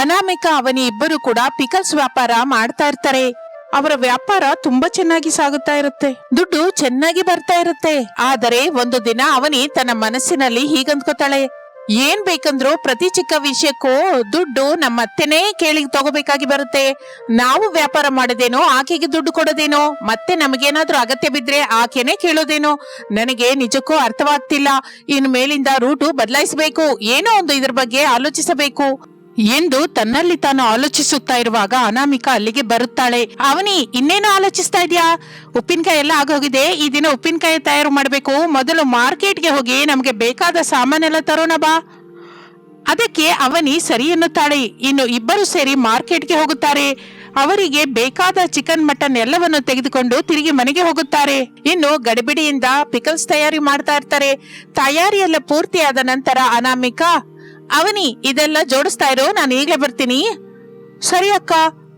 ಅನಾಮಿಕ ಅವನಿ ಇಬ್ಬರು ಕೂಡ ಪಿಕಲ್ಸ್ ವ್ಯಾಪಾರ ಮಾಡ್ತಾ ಇರ್ತಾರೆ. ಅವರ ವ್ಯಾಪಾರ ತುಂಬಾ ಚೆನ್ನಾಗಿ ಸಾಗುತ್ತಾ ಇರುತ್ತೆ. ದುಡ್ಡು ಚೆನ್ನಾಗಿ ಬರ್ತಾ ಇರುತ್ತೆ. ಆದರೆ ಒಂದು ದಿನ ಅವನಿ ತನ್ನ ಮನಸ್ಸಿನಲ್ಲಿ ಹೀಗಂದ್ಕೋತಾಳೆ ಏನ್ ಬೇಕಂದ್ರು ಪ್ರತಿ ಚಿಕ್ಕ ವಿಷಯಕ್ಕೂ ದುಡ್ಡು ನಮ್ಮ ಅತ್ತೆನೇ ಕೇಳಿ ತಗೋಬೇಕಾಗಿ ಬರುತ್ತೆ. ನಾವು ವ್ಯಾಪಾರ ಮಾಡೋದೇನೋ ಆಕೆಗೆ ದುಡ್ಡು ಕೊಡೋದೇನೋ, ಮತ್ತೆ ನಮಗೇನಾದ್ರೂ ಅಗತ್ಯ ಬಿದ್ರೆ ಆಕೆನೆ ಕೇಳೋದೇನೋ, ನನಗೆ ನಿಜಕ್ಕೂ ಅರ್ಥವಾಗ್ತಿಲ್ಲ. ಇನ್ ಮೇಲಿಂದ ರೂಟು ಬದಲಾಯಿಸಬೇಕು. ಏನೋ ಒಂದು ಇದ್ರ ಬಗ್ಗೆ ಆಲೋಚಿಸಬೇಕು. ಎಂದು ತನ್ನಲ್ಲಿ ತಾನು ಆಲೋಚಿಸುತ್ತಾ ಇರುವಾಗ ಅನಾಮಿಕಾ ಅಲ್ಲಿಗೆ ಬರುತ್ತಾಳೆ. ಅವನಿ, ಇನ್ನೇನು ಆಲೋಚಿಸ್ತಾ ಇದೆಯಾ? ಉಪ್ಪಿನಕಾಯಿ ಎಲ್ಲ ಆಗೋಗಿದೆ. ಈ ದಿನ ಉಪ್ಪಿನಕಾಯಿ ತಯಾರು ಮಾಡಬೇಕು. ಮೊದಲು ಮಾರ್ಕೆಟ್ಗೆ ಹೋಗಿ ನಮಗೆ ಬೇಕಾದ ಸಾಮಾನೆಲ್ಲ ತರೋಣ ಬಾ. ಅದಕ್ಕೆ ಅವನಿ ಸರಿ ಎನ್ನುತ್ತಾಳೆ. ಇನ್ನು ಇಬ್ಬರು ಸೇರಿ ಮಾರ್ಕೆಟ್ಗೆ ಹೋಗುತ್ತಾರೆ. ಅವರಿಗೆ ಬೇಕಾದ ಚಿಕನ್ ಮಟನ್ ಎಲ್ಲವನ್ನು ತೆಗೆದುಕೊಂಡು ತಿರುಗಿ ಮನೆಗೆ ಹೋಗುತ್ತಾರೆ. ಇನ್ನು ಗಡಿಬಿಡಿಯಿಂದ ಪಿಕಲ್ಸ್ ತಯಾರಿ ಮಾಡ್ತಾ ಇರ್ತಾರೆ. ತಯಾರಿ ಎಲ್ಲ ಪೂರ್ತಿಯಾದ ನಂತರ ಅನಾಮಿಕಾ ಅವನಿ, ಇದೆಲ್ಲ ಜೋಡಿಸ್ತಾ ಇರೋ, ನಾನು ಈಗಲೇ ಬರ್ತೀನಿ. ಸರಿ ಅಕ್ಕ,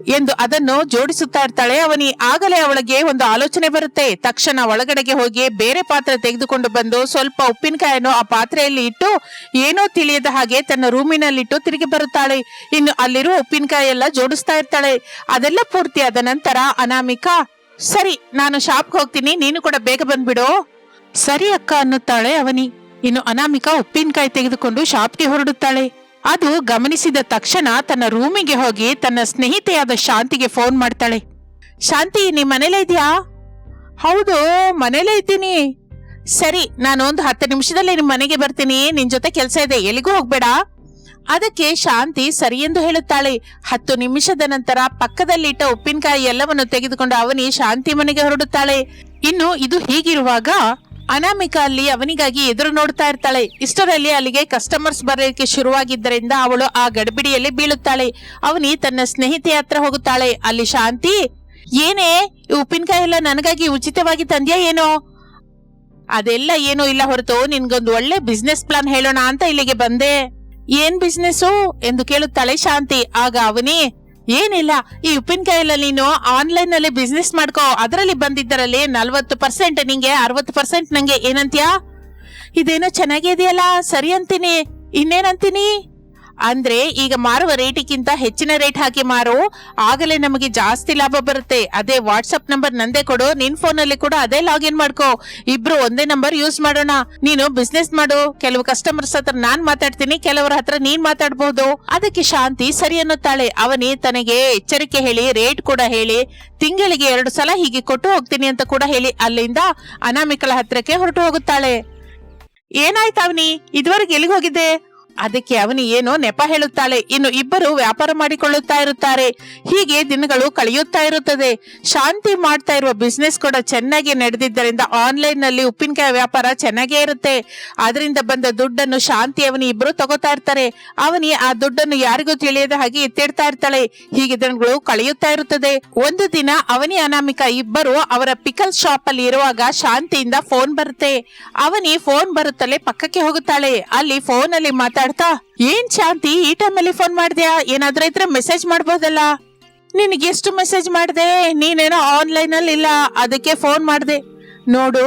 ಎಂದು ಅದನ್ನು ಜೋಡಿಸುತ್ತಾ ಇರ್ತಾಳೆ. ಅವನಿ ಆಗಲೇ ಅವಳಿಗೆ ಒಂದು ಆಲೋಚನೆ ಬರುತ್ತೆ. ತಕ್ಷಣ ಒಳಗಡೆಗೆ ಹೋಗಿ ಬೇರೆ ಪಾತ್ರೆ ತೆಗೆದುಕೊಂಡು ಬಂದು ಸ್ವಲ್ಪ ಉಪ್ಪಿನಕಾಯನ್ನು ಆ ಪಾತ್ರೆಯಲ್ಲಿ ಇಟ್ಟು, ಏನೋ ತಿಳಿಯದ ಹಾಗೆ ತನ್ನ ರೂಮಿನಲ್ಲಿಟ್ಟು ತಿರುಗಿ ಬರುತ್ತಾಳೆ. ಇನ್ನು ಅಲ್ಲಿರುವ ಉಪ್ಪಿನಕಾಯಿ ಎಲ್ಲ ಜೋಡಿಸ್ತಾ ಇರ್ತಾಳೆ. ಅದೆಲ್ಲ ಪೂರ್ತಿಯಾದ ನಂತರ ಅನಾಮಿಕಾ, ಸರಿ, ನಾನು ಶಾಪ್ಗೆ ಹೋಗ್ತೀನಿ. ನೀನು ಕೂಡ ಬೇಗ ಬಂದ್ಬಿಡು. ಸರಿ ಅಕ್ಕ, ಅನ್ನುತ್ತಾಳೆ ಅವನಿ. ಇನ್ನು ಅನಾಮಿಕಾ ಉಪ್ಪಿನಕಾಯಿ ತೆಗೆದುಕೊಂಡು ಶಾಪ್ಗೆ ಹೊರಡುತ್ತಾಳೆ. ಅದು ಗಮನಿಸಿದ ತಕ್ಷಣ ತನ್ನ ರೂಮಿಗೆ ಹೋಗಿ ತನ್ನ ಸ್ನೇಹಿತೆಯಾದ ಶಾಂತಿಗೆ ಫೋನ್ ಮಾಡ್ತಾಳೆ. ಶಾಂತಿ ನೀ ಮನೇಲೇ ಇದೆಯಾ? ಹೌದು, ಮನೇಲೇ ಇದ್ದೀನಿ. ಸರಿ ನಾನು ಒಂದು ಹತ್ತು ನಿಮಿಷದಲ್ಲಿ ನಿಮ್ಮ ಮನೆಗೆ ಬರ್ತೀನಿ. ನಿನ್ ಜೊತೆ ಕೆಲಸ ಇದೆ, ಎಲ್ಲಿಗೂ ಹೋಗ್ಬೇಡ. ಅದಕ್ಕೆ ಶಾಂತಿ ಸರಿ ಎಂದು ಹೇಳುತ್ತಾಳೆ. ಹತ್ತು ನಿಮಿಷದ ನಂತರ ಪಕ್ಕದಲ್ಲಿಟ್ಟ ಉಪ್ಪಿನಕಾಯಿ ಎಲ್ಲವನ್ನು ತೆಗೆದುಕೊಂಡು ಅವನಿ ಶಾಂತಿ ಮನೆಗೆ ಹೊರಡುತ್ತಾಳೆ. ಇನ್ನು ಇದು ಹೀಗಿರುವಾಗ ಅನಾಮಿಕಾ ಅಲ್ಲಿ ಅವನಿಗಾಗಿ ಎದುರು ನೋಡ್ತಾ ಇರ್ತಾಳೆ. ಇಷ್ಟರಲ್ಲಿ ಅಲ್ಲಿಗೆ ಕಸ್ಟಮರ್ಸ್ ಬರಲಿಕ್ಕೆ ಶುರುವಾಗಿದ್ದರಿಂದ ಅವಳು ಆ ಗಡಿಬಿಡಿಯಲ್ಲಿ ಬೀಳುತ್ತಾಳೆ. ಅವನಿ ತನ್ನ ಸ್ನೇಹಿತೆ ಹತ್ರ ಹೋಗುತ್ತಾಳೆ. ಅಲ್ಲಿ ಶಾಂತಿ, ಏನೇ, ಈ ಉಪ್ಪಿನಕಾಯಿ ಎಲ್ಲ ನನಗಾಗಿ ಉಚಿತವಾಗಿ ತಂದ್ಯಾ ಏನೋ? ಅದೆಲ್ಲ ಏನೂ ಇಲ್ಲ ಹೊರತು ನಿನ್ಗೊಂದು ಒಳ್ಳೆ ಬಿಸ್ನೆಸ್ ಪ್ಲಾನ್ ಹೇಳೋಣ ಅಂತ ಇಲ್ಲಿಗೆ ಬಂದೆ. ಏನ್ ಬಿಸ್ನೆಸ್ಸು ಎಂದು ಕೇಳುತ್ತಾಳೆ ಶಾಂತಿ. ಆಗ ಅವನಿ ಏನಿಲ್ಲ, ಈ ಉಪ್ಪಿನಕಾಯಿಲ್ಲ ನೀನು ಆನ್ಲೈನ್ನಲ್ಲಿ ಬಿಸ್ನೆಸ್ ಮಾಡ್ಕೋ. ಅದರಲ್ಲಿ ಬಂದಿದ್ದರಲ್ಲಿ ನಲ್ವತ್ತು ಪರ್ಸೆಂಟ್ ನಿಂಗೆ, ಅರವತ್ತು ಪರ್ಸೆಂಟ್ ನಂಗೆ ಏನಂತ್ಯಾ? ಇದೇನೋ ಚೆನ್ನಾಗಿದೆಯಲ್ಲ, ಸರಿ ಅಂತೀನಿ. ಇನ್ನೇನಂತೀನಿ? ಅಂದ್ರೆ ಈಗ ಮಾರುವ ರೇಟಿಗಿಂತ ಹೆಚ್ಚಿನ ರೇಟ್ ಹಾಕಿ ಮಾರು. ಆಗಲೇ ನಮಗೆ ಜಾಸ್ತಿ ಲಾಭ ಬರುತ್ತೆ. ಅದೇ ವಾಟ್ಸ್ಆಪ್ ನಂಬರ್ ನಂದೇ ಕೊಡು. ನಿನ್ ಫೋನ್ ಅಲ್ಲಿ ಕೂಡ ಅದೇ ಲಾಗಿನ್ ಮಾಡ್ಕೋ. ಇಬ್ರು ಒಂದೇ ನಂಬರ್ ಯೂಸ್ ಮಾಡೋಣ. ನೀನು ಬಿಸ್ನೆಸ್ ಮಾಡು. ಕೆಲವು ಕಸ್ಟಮರ್ಸ್ ಹತ್ರ ನಾನ್ ಮಾತಾಡ್ತೀನಿ. ಕೆಲವರ ಹತ್ರ ನೀನ್ ಮಾತಾಡಬಹುದು ಅದಕ್ಕೆ ಶಾಂತಿ ಸರಿ ಅನ್ನುತ್ತಾಳೆ. ಅವನಿ ತನಗೆ ಎಚ್ಚರಿಕೆ ಹೇಳಿ ರೇಟ್ ಕೂಡ ಹೇಳಿ, ತಿಂಗಳಿಗೆ ಎರಡು ಸಲ ಹೀಗೆ ಕೊಟ್ಟು ಹೋಗ್ತೀನಿ ಅಂತ ಕೂಡ ಹೇಳಿ ಅಲ್ಲಿಂದ ಅನಾಮಿಕಳ ಹತ್ರಕ್ಕೆ ಹೊರಟು ಹೋಗುತ್ತಾಳೆ. ಏನಾಯ್ತು ಅವನಿ? ಇದುವರೆಗೆ ಎಲ್ಲಿಗೆ ಹೋಗಿದ್ದೆ? ಅದಕ್ಕೆ ಅವನಿ ಏನೋ ನೆಪ ಹೇಳುತ್ತಾಳೆ. ಇನ್ನು ಇಬ್ಬರು ವ್ಯಾಪಾರ ಮಾಡಿಕೊಳ್ಳುತ್ತಾ ಇರುತ್ತಾರೆ. ಹೀಗೆ ದಿನಗಳು ಕಳೆಯುತ್ತಾ ಇರುತ್ತದೆ. ಶಾಂತಿ ಮಾಡ್ತಾ ಇರುವ ಬಿಸ್ನೆಸ್ ಕೂಡ ಚೆನ್ನಾಗಿ ನಡೆದಿದ್ದರಿಂದ ಆನ್ಲೈನ್ನಲ್ಲಿ ಉಪ್ಪಿನಕಾಯಿ ವ್ಯಾಪಾರ ಚೆನ್ನಾಗೇ ಇರುತ್ತೆ. ಅದರಿಂದ ಬಂದ ದುಡ್ಡನ್ನು ಶಾಂತಿ ಅವನಿ ಇಬ್ಬರು ತಗೋತಾ ಇರ್ತಾರೆ. ಅವನಿ ಆ ದುಡ್ಡನ್ನು ಯಾರಿಗೂ ತಿಳಿಯದ ಹಾಗೆ ಎತ್ತಿಡ್ತಾ ಇರ್ತಾಳೆ. ಹೀಗೆ ದಿನಗಳು ಕಳೆಯುತ್ತಾ ಇರುತ್ತದೆ. ಒಂದು ದಿನ ಅವನಿ ಅನಾಮಿಕ ಇಬ್ಬರು ಅವರ ಪಿಕಲ್ ಶಾಪ್ ಅಲ್ಲಿ ಇರುವಾಗ ಶಾಂತಿಯಿಂದ ಫೋನ್ ಬರುತ್ತೆ. ಅವನಿ ಫೋನ್ ಬರುತ್ತಲೇ ಪಕ್ಕಕ್ಕೆ ಹೋಗುತ್ತಾಳೆ. ಅಲ್ಲಿ ಫೋನ್ ಅಲ್ಲಿ ಮಾತಾಡ್ತಾ ಏನ್ ಶಾಂತಿ? ಈ ಟೈಮಲ್ಲಿ ಫೋನ್ ಮಾಡಿದ್ಯಾ? ಏನಾದ್ರೂ ಇದ್ರೆ ಮೆಸೇಜ್ ಮಾಡ್ಬೋದಲ್ಲ. ನಿನಗೆ ಎಷ್ಟು ಮೆಸೇಜ್ ಮಾಡಿದೆ? ನೀನೇನೋ ಆನ್ಲೈನ್ ಅಲ್ಲಿ ಇಲ್ಲ. ಅದಕ್ಕೆ ಫೋನ್ ಮಾಡಿದೆ. ನೋಡು,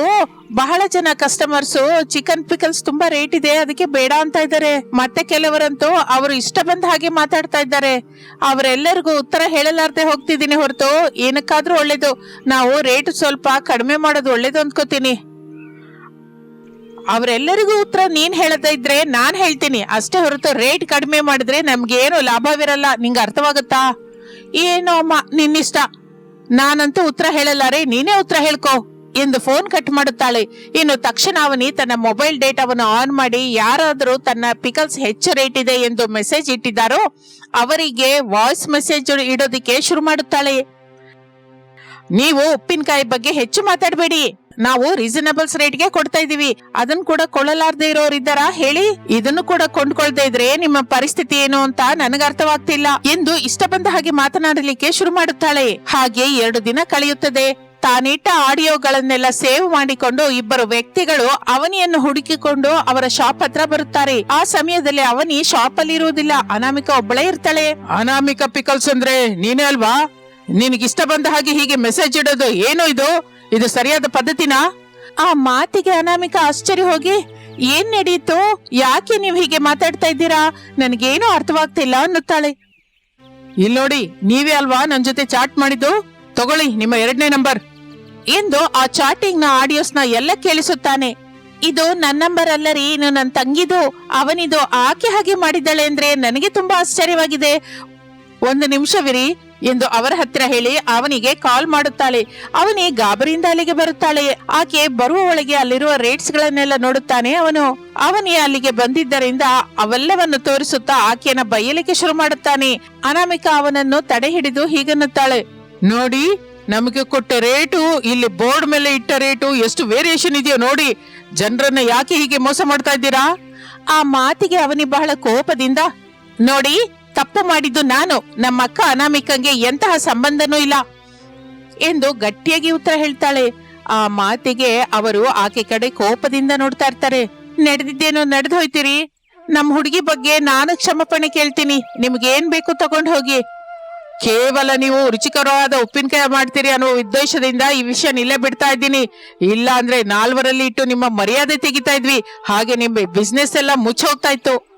ಬಹಳ ಜನ ಕಸ್ಟಮರ್ಸ್ ಚಿಕನ್ ಪಿಕಲ್ಸ್ ತುಂಬಾ ರೇಟ್ ಇದೆ. ಅದಕ್ಕೆ ಬೇಡ ಅಂತ ಇದ್ದಾರೆ ಮತ್ತೆ ಕೆಲವರಂತೂ ಅವರು ಇಷ್ಟ ಬಂದ ಹಾಗೆ ಮಾತಾಡ್ತಾ ಇದ್ದಾರೆ. ಅವರೆಲ್ಲರಿಗೂ ಉತ್ತರ ಹೇಳಲಾರ್ದೆ ಹೋಗ್ತಿದ್ದೀನಿ ಹೊರತು. ಏನಕ್ಕಾದ್ರೂ ಒಳ್ಳೇದು. ನಾವು ರೇಟ್ ಸ್ವಲ್ಪ ಕಡಿಮೆ ಮಾಡೋದು ಒಳ್ಳೇದು ಅಂದ್ಕೋತೀನಿ ಅವರೆಲ್ಲರಿಗೂ ಉತ್ತರ ನೀನ್ ಹೇಳ್ತಾ ಇದ್ರೆ ನಾನ್ ಹೇಳ್ತೀನಿ. ಅಷ್ಟೇ ಹೊರತು ರೇಟ್ ಕಡಿಮೆ ಮಾಡಿದ್ರೆ ನಮ್ಗೆ ಏನು ಲಾಭವಿರಲ್ಲ. ನಿಂಗೆ ಅರ್ಥವಾಗುತ್ತಾ? ಏನೋ ಅಮ್ಮ, ನಿನ್ನಿಷ್ಟ. ನಾನಂತೂ ಉತ್ತರ ಹೇಳಲಾರೆ ನೀನೇ ಉತ್ತರ ಹೇಳ್ಕೋ. ಎಂದು ಫೋನ್ ಕಟ್ ಮಾಡುತ್ತಾಳೆ. ಇನ್ನು ತಕ್ಷಣ ಅವನಿ ತನ್ನ ಮೊಬೈಲ್ ಡೇಟಾವನ್ನು ಆನ್ ಮಾಡಿ ಯಾರಾದರೂ ತನ್ನ ಪಿಕಲ್ಸ್ ಹೆಚ್ಚು ರೇಟ್ ಇದೆ ಎಂದು ಮೆಸೇಜ್ ಇಟ್ಟಿದ್ದಾರೋ, ಅವರಿಗೆ ವಾಯ್ಸ್ ಮೆಸೇಜ್ ಇಡೋದಿಕ್ಕೆ ಶುರು ಮಾಡುತ್ತಾಳೆ. ನೀವು ಉಪ್ಪಿನಕಾಯಿ ಬಗ್ಗೆ ಹೆಚ್ಚು ಮಾತಾಡಬೇಡಿ. ನಾವು ರೀಸನಬಲ್ಸ್ ರೇಟ್ಗೆ ಕೊಡ್ತಾ ಇದೀವಿ ಅದನ್ನ ಕೂಡ ಕೊಳ್ಳಲಾರ್ದೆ ಇರೋರು ಇದ್ದಾರಾ? ಹೇಳಿ. ಇದನ್ನು ಕೂಡ ಕೊಂಡ್ಕೊಳ್ತಾ ಇದ್ರೆ ನಿಮ್ಮ ಪರಿಸ್ಥಿತಿ ಏನು ಅಂತ ನನಗೆ ಅರ್ಥವಾಗ್ತಿಲ್ಲ ಎಂದು ಇಷ್ಟ ಬಂದ ಹಾಗೆ ಮಾತನಾಡಲಿಕ್ಕೆ ಶುರು ಮಾಡುತ್ತಾಳೆ. ಹಾಗೆ ಎರಡು ದಿನ ಕಳೆಯುತ್ತದೆ. ತಾನಿಟ್ಟ ಆಡಿಯೋಗಳನ್ನೆಲ್ಲ ಸೇವ್ ಮಾಡಿಕೊಂಡು ಇಬ್ಬರು ವ್ಯಕ್ತಿಗಳು ಅವನಿಯನ್ನು ಹುಡುಕಿಕೊಂಡು ಅವರ ಶಾಪ್ ಹತ್ರ ಬರುತ್ತಾರೆ. ಆ ಸಮಯದಲ್ಲಿ ಅವನಿ ಶಾಪ್ ಅಲ್ಲಿ ಇರುವುದಿಲ್ಲ ಅನಾಮಿಕ ಒಬ್ಬಳೇ ಇರ್ತಾಳೆ. ಅನಾಮಿಕ ಪಿಕಲ್ಸ್ ಅಂದ್ರೆ ನೀನೇ ಅಲ್ವಾ? ನಿನಗಿಷ್ಟ ಬಂದ ಹಾಗೆ ಹೀಗೆ ಮೆಸೇಜ್ ಇಡೋದು ಏನು ಇದು? ಇದು ಸರಿಯಾದ ಪದ್ಧತಿನಾ? ಆ ಮಾತಿಗೆ ಅನಾಮಿಕ ಆಶ್ಚರ್ಯ ಹೋಗಿ ಏನ್ ನಡೀತು? ಯಾಕೆ ನೀವು ಹೀಗೆ ಮಾತಾಡ್ತಾ ಇದ್ದೀರಾ? ನನಗೇನು ಅರ್ಥವಾಗ್ತಿಲ್ಲ ಅನ್ನುತ್ತಾಳೆ. ಇಲ್ಲಿ ನೋಡಿ ನೀವೇ ಅಲ್ವಾ ನನ್ ಜೊತೆ ಚಾಟ್ ಮಾಡಿದ್ದು? ತಗೊಳ್ಳಿ ನಿಮ್ಮ ಎರಡನೇ ನಂಬರ್. ಎಂದು ಆ ಚಾಟಿಂಗ್ನ ಆಡಿಯೋಸ್ನ ಎಲ್ಲ ಕೇಳಿಸುತ್ತಾನೆ. ಇದು ನನ್ನ ನಂಬರ್ ಅಲ್ಲ ರೀ ಇನ್ನು ನನ್ನ ತಂಗಿದು. ಅವನಿದು ಆಕೆ ಹಾಗೆ ಮಾಡಿದ್ದಾಳೆ ಅಂದ್ರೆ ನನಗೆ ತುಂಬಾ ಆಶ್ಚರ್ಯವಾಗಿದೆ. ಒಂದು ನಿಮಿಷವಿರಿ ಎಂದು ಅವರ ಹತ್ತಿರ ಹೇಳಿ ಅವನಿಗೆ ಕಾಲ್ ಮಾಡುತ್ತಾಳೆ. ಅವನೇ ಗಾಬರಿಯಿಂದ ಅಲ್ಲಿಗೆ ಬರುತ್ತಾಳೆ. ಆಕೆ ಬರುವ ಒಳಗೆ ಅಲ್ಲಿರುವ ರೇಟ್ಸ್ ಗಳನ್ನೆಲ್ಲ ನೋಡುತ್ತಾನೆ ಅವನು. ಅವನೇ ಅಲ್ಲಿಗೆ ಬಂದಿದ್ದರಿಂದ ಅವೆಲ್ಲವನ್ನು ತೋರಿಸುತ್ತಾ ಆಕೆಯನ್ನ ಬೈಯಲಿಕ್ಕೆ ಶುರು ಮಾಡುತ್ತಾನೆ. ಅನಾಮಿಕಾ ಅವನನ್ನು ತಡೆ ಹಿಡಿದು ಹೀಗನ್ನುತ್ತಾಳೆ. ನೋಡಿ, ನಮಗೆ ಕೊಟ್ಟ ರೇಟು, ಇಲ್ಲಿ ಬೋರ್ಡ್ ಮೇಲೆ ಇಟ್ಟ ರೇಟು, ಎಷ್ಟು ವೇರಿಯೇಷನ್ ಇದೆಯೋ ನೋಡಿ. ಜನರನ್ನ ಯಾಕೆ ಹೀಗೆ ಮೋಸ ಮಾಡ್ತಾ ಇದ್ದೀರಾ? ಆ ಮಾತಿಗೆ ಅವನಿ ಬಹಳ ಕೋಪದಿಂದ, ನೋಡಿ ತಪ್ಪು ಮಾಡಿದ್ದು ನಾನು. ನಮ್ಮ ಅಕ್ಕ ಅನಾಮಿಕಂಗೆ ಎಂತಹ ಸಂಬಂಧನೂ ಇಲ್ಲ ಎಂದು ಗಟ್ಟಿಯಾಗಿ ಉತ್ತರ ಹೇಳ್ತಾಳೆ. ಆ ಮಾತಿಗೆ ಅವರು ಆಕೆ ಕಡೆ ಕೋಪದಿಂದ ನೋಡ್ತಾ ಇರ್ತಾರೆ. ನಡೆದಿದ್ದೇನೋ ನಡೆದು ಹೋಯ್ತಿರಿ ನಮ್ ಹುಡುಗಿ ಬಗ್ಗೆ ನಾನು ಕ್ಷಮಾಪಣೆ ಕೇಳ್ತೀನಿ. ನಿಮ್ಗೆ ಏನ್ ಬೇಕು ತಗೊಂಡ್ ಹೋಗಿ. ಕೇವಲ ನೀವು ರುಚಿಕರವಾದ ಉಪ್ಪಿನಕಾಯಿ ಮಾಡ್ತೀರಿ ಅನ್ನೋ ಉದ್ದೇಶದಿಂದ ಈ ವಿಷಯ ನಿಲ್ಲೇ ಬಿಡ್ತಾ ಇದ್ದೀನಿ. ಇಲ್ಲ ಅಂದ್ರೆ ನಾಲ್ವರಲ್ಲಿ ಇಟ್ಟು ನಿಮ್ಮ ಮರ್ಯಾದೆ ತೆಗಿತಾ ಇದ್ವಿ. ಹಾಗೆ ನಿಮ್ಮ ಬಿಸ್ನೆಸ್ ಎಲ್ಲ ಮುಚ್ಚೋಗ್ತಾ ಇತ್ತು.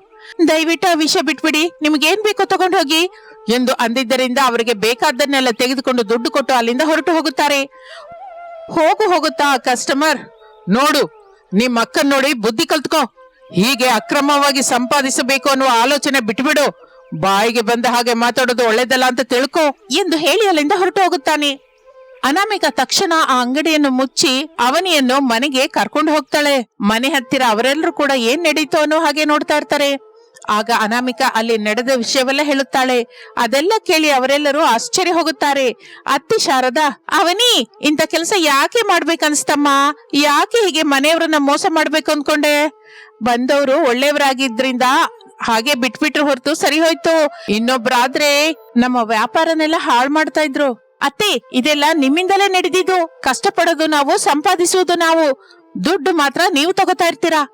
ದಯವಿಟ್ಟು ಆ ವಿಷಯ ಬಿಟ್ಬಿಡಿ. ನಿಮ್ಗೆ ಏನ್ ಬೇಕೋ ತಗೊಂಡು ಹೋಗಿ. ಎಂದು ಅಂದಿದ್ದರಿಂದ ಅವರಿಗೆ ಬೇಕಾದ್ದನ್ನೆಲ್ಲ ತೆಗೆದುಕೊಂಡು ದುಡ್ಡು ಕೊಟ್ಟು ಅಲ್ಲಿಂದ ಹೊರಟು ಹೋಗುತ್ತಾರೆ. ಹೋಗು ಹೋಗುತ್ತಾ ಕಸ್ಟಮರ್. ನೋಡು ನಿಮ್ ಅಕ್ಕನ್ ನೋಡಿ ಬುದ್ಧಿ ಕಲ್ತ್ಕೋ. ಹೀಗೆ ಅಕ್ರಮವಾಗಿ ಸಂಪಾದಿಸಬೇಕು ಅನ್ನುವ ಆಲೋಚನೆ ಬಿಟ್ಬಿಡು. ಬಾಯಿಗೆ ಬಂದ ಹಾಗೆ ಮಾತಾಡೋದು ಒಳ್ಳೇದಲ್ಲ ಅಂತ ತಿಳ್ಕೊ ಎಂದು ಹೇಳಿ ಅಲ್ಲಿಂದ ಹೊರಟು ಹೋಗುತ್ತಾನೆ. ಅನಾಮಿಕ ತಕ್ಷಣ ಆ ಅಂಗಡಿಯನ್ನು ಮುಚ್ಚಿ ಅವನಿಯನ್ನು ಮನೆಗೆ ಕರ್ಕೊಂಡು ಹೋಗ್ತಾಳೆ. ಮನೆ ಹತ್ತಿರ ಅವರೆಲ್ಲರೂ ಕೂಡ ಏನ್ ನಡೀತು ಅನ್ನೋ ಹಾಗೆ ನೋಡ್ತಾ ಇರ್ತಾರೆ. ಆಗ ಅನಾಮಿಕ ಅಲ್ಲಿ ನಡೆದ ವಿಷಯವೆಲ್ಲ ಹೇಳುತ್ತಾಳೆ. ಅದೆಲ್ಲ ಕೇಳಿ ಅವರೆಲ್ಲರೂ ಆಶ್ಚರ್ಯ ಹೋಗುತ್ತಾರೆ. ಅತ್ತಿ ಶಾರದಾ, ಅವನಿ, ಇಂಥ ಕೆಲಸ ಯಾಕೆ ಮಾಡ್ಬೇಕನ್ಸ್ತಮ್ಮ? ಯಾಕೆ ಹೀಗೆ ಮನೆಯವ್ರನ್ನ ಮೋಸ ಮಾಡ್ಬೇಕು ಅನ್ಕೊಂಡೆ? ಬಂದವರು ಒಳ್ಳೆಯವರಾಗಿದ್ರಿಂದ ಹಾಗೆ ಬಿಟ್ಬಿಟ್ರು ಹೊರತು ಸರಿ ಹೋಯ್ತು. ಇನ್ನೊಬ್ರಾದ್ರೆ ನಮ್ಮ ವ್ಯಾಪಾರನೆಲ್ಲ ಹಾಳು ಮಾಡ್ತಾ ಇದ್ರು. ಅತ್ತೆ, ಇದೆಲ್ಲ ನಿಮ್ಮಿಂದಲೇ ನಡೆದಿದ್ದು. ಕಷ್ಟಪಡೋದು ನಾವು, ಸಂಪಾದಿಸುವುದು ನಾವು. ದುಡ್ಡು ಮಾತ್ರ ನೀವು ತಗೋತಾ ಇರ್ತೀರಾ?